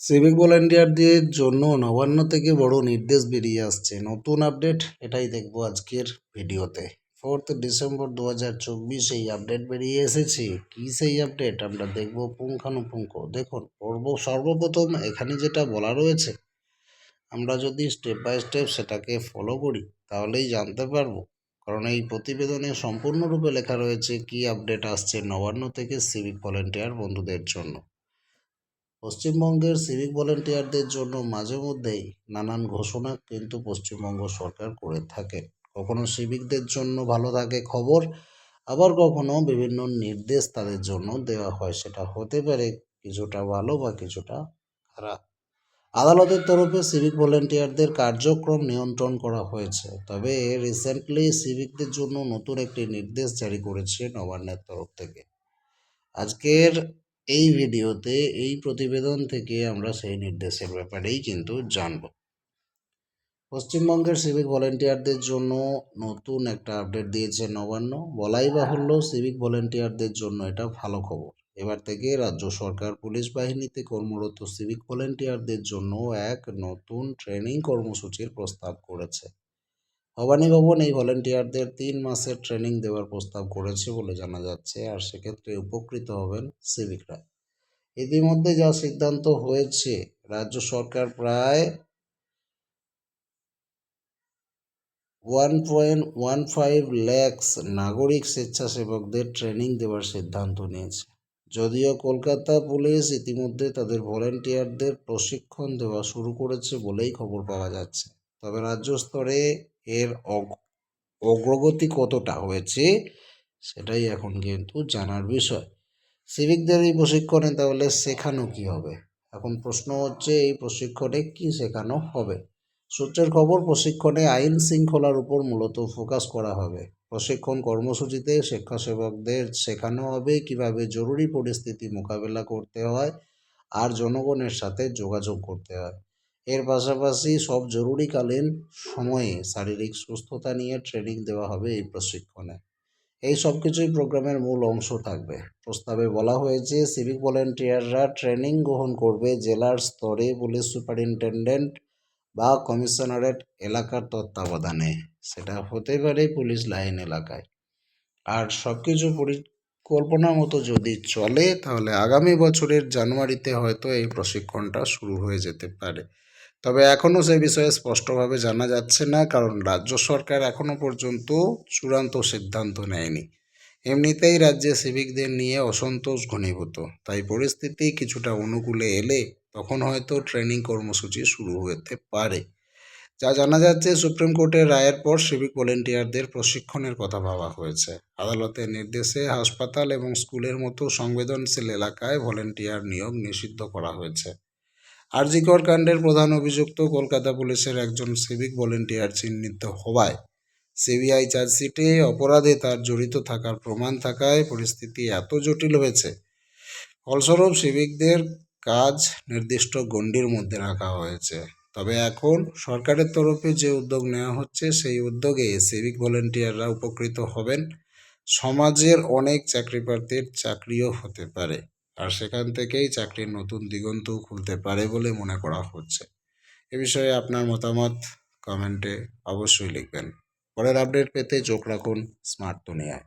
Civic ভলেন্টিয়ারদের জন্য নবান্ন থেকে বড় নির্দেশ বেরিয়ে আসছে। নতুন আপডেট এটাই দেখব আজকের ভিডিওতে। ফোর্থ ডিসেম্বর দু হাজার চব্বিশ এই আপডেট বেরিয়ে এসেছে। কি সেই আপডেট আমরা দেখব পুঙ্খানুপুঙ্খ। দেখুন, পর্ব সর্বপ্রথম এখানে যেটা বলা রয়েছে, আমরা যদি স্টেপ বাই স্টেপ সেটাকে ফলো করি, তাহলেই জানতে পারব। কারণ এই প্রতিবেদনে সম্পূর্ণরূপে লেখা রয়েছে কি আপডেট আসছে নবান্ন থেকে সিভিক ভলেন্টিয়ার বন্ধুদের জন্য। পশ্চিমবঙ্গের সিভিক ভলেন্টিয়ারদের জন্য মাঝে মধ্যেই নানান ঘোষণা কিন্তু পশ্চিমবঙ্গ সরকার করে থাকে। কখনো সিভিকদের জন্য ভালো থাকে খবর, আবার কখনো বিভিন্ন নির্দেশ তাদের জন্য দেওয়া হয়। সেটা হতে পারে কিছুটা ভালো বা কিছুটা খারাপ। আদালতের তরফে সিভিক ভলেন্টিয়ারদের কার্যক্রম নিয়ন্ত্রণ করা হয়েছে। তবে রিসেন্টলি সিভিকদের জন্য নতুন একটি নির্দেশ জারি করেছে নবান্নের তরফ থেকে। আজকের এই ভিডিওতে, এই প্রতিবেদন থেকে আমরা সেই নির্দেশের ব্যাপারেই কিন্তু জানব। পশ্চিমবঙ্গের সিভিক ভলেন্টিয়ারদের জন্য নতুন একটা আপডেট দিয়েছে নবান্ন। বলাই বাহুল্য সিভিক ভলেন্টিয়ারদের জন্য এটা ভালো খবর। এবার থেকে রাজ্য সরকার, পুলিশ বাহিনীতে কর্মরত সিভিক ভলেন্টিয়ারদের জন্য এক নতুন ট্রেনিং কর্মসূচির প্রস্তাব করেছে। ভবানী ভবন এই ভলেন্টিয়ারদের তিন মাসের ট্রেনিং দেওয়ার প্রস্তাব করেছে বলে জানা যাচ্ছে, আর সেক্ষেত্রে উপকৃত হবেন সিভিকরা ইতিমধ্যে যা সিদ্ধান্ত হয়েছে, রাজ্য সরকার প্রায় one point one five lakhs নাগরিক স্বেচ্ছাসেবকদের ট্রেনিং দেওয়ার সিদ্ধান্ত নিয়েছে। যদিও কলকাতা পুলিশ ইতিমধ্যে তাদের ভলেন্টিয়ারদের প্রশিক্ষণ দেওয়া শুরু করেছে বলেই খবর পাওয়া যাচ্ছে। তবে রাজ্য স্তরে এর অগ- অগ্রগতি কতটা হয়েছে সেটাই এখন কিন্তু জানার বিষয়। সিভিকদের এই প্রশিক্ষণে তাহলে শেখানো কি হবে? এখন প্রশ্ন হচ্ছে, এই প্রশিক্ষণে কি শেখানো হবে? সূত্রের খবর, প্রশিক্ষণে আইন শৃঙ্খলার উপর মূলত ফোকাস করা হবে। প্রশিক্ষণ কর্মসূচিতে স্বেচ্ছাসেবকদের শেখানো হবে কীভাবে জরুরি পরিস্থিতি মোকাবেলা করতে হয় আর জনগণের সাথে যোগাযোগ করতে হয়। এর পাশাপাশি সব জরুরিকালীন সময়ে শারীরিক সুস্থতা নিয়ে ট্রেনিং দেওয়া হবে এই প্রশিক্ষণে। এই সব কিছুই প্রোগ্রামের মূল অংশ থাকবে। প্রস্তাবে বলা হয়েছে সিভিক ভলেন্টিয়াররা ট্রেনিং গ্রহণ করবে জেলার স্তরে পুলিশ সুপারিনটেন্ডেন্ট বা কমিশনারেট এলাকার তত্ত্বাবধানে। সেটা হতে পারে পুলিশ লাইন এলাকায়। আর সব কিছু পরিকল্পনা মতো যদি চলে, তাহলে আগামী বছরের জানুয়ারিতে হয়তো এই প্রশিক্ষণটা শুরু হয়ে যেতে পারে। তবে এখনও সে বিষয়ে স্পষ্টভাবে জানা যাচ্ছে না, কারণ রাজ্য সরকার এখনও পর্যন্ত চূড়ান্ত সিদ্ধান্ত নেয়নি। এমনিতেই রাজ্যে সিভিকদের নিয়ে অসন্তোষ ঘনীভূত। তাই পরিস্থিতি কিছুটা অনুকূলে এলে তখন হয়তো ট্রেনিং কর্মসূচি শুরু হতে পারে। যা জানা যাচ্ছে, সুপ্রিম কোর্টের রায়ের পর সিভিক ভলেন্টিয়ারদের প্রশিক্ষণের কথা ভাবা হয়েছে। আদালতের নির্দেশে হাসপাতাল এবং স্কুলের মতো সংবেদনশীল এলাকায় ভলেন্টিয়ার নিয়োগ নিষিদ্ধ করা হয়েছে। আরজিকর কাণ্ডের প্রধান অভিযুক্ত কলকাতা পুলিশের একজন সিভিক ভলেন্টিয়ার চিহ্নিত হওয়ায় সিবিআই চার্জশিটে অপরাধে তার জড়িত থাকার প্রমাণ থাকায় পরিস্থিতি এত জটিল হয়েছে। ফলস্বরূপ সিভিকদের কাজ নির্দিষ্ট গণ্ডির মধ্যে রাখা হয়েছে। তবে এখন সরকারের তরফে যে উদ্যোগ নেওয়া হচ্ছে, সেই উদ্যোগে সিভিক ভলেন্টিয়াররা উপকৃত হবেন। সমাজের অনেক চাকরি প্রার্থীর চাকরিও হতে পারে। আর সেখান থেকেই চাকরির নতুন দিগন্ত খুলতে পারে বলে মনে করা হচ্ছে। এ বিষয়ে আপনার মতামত কমেন্টে অবশ্যই লিখবেন। পরের আপডেট পেতে চোখ রাখুন স্মার্ট দুনিয়ায়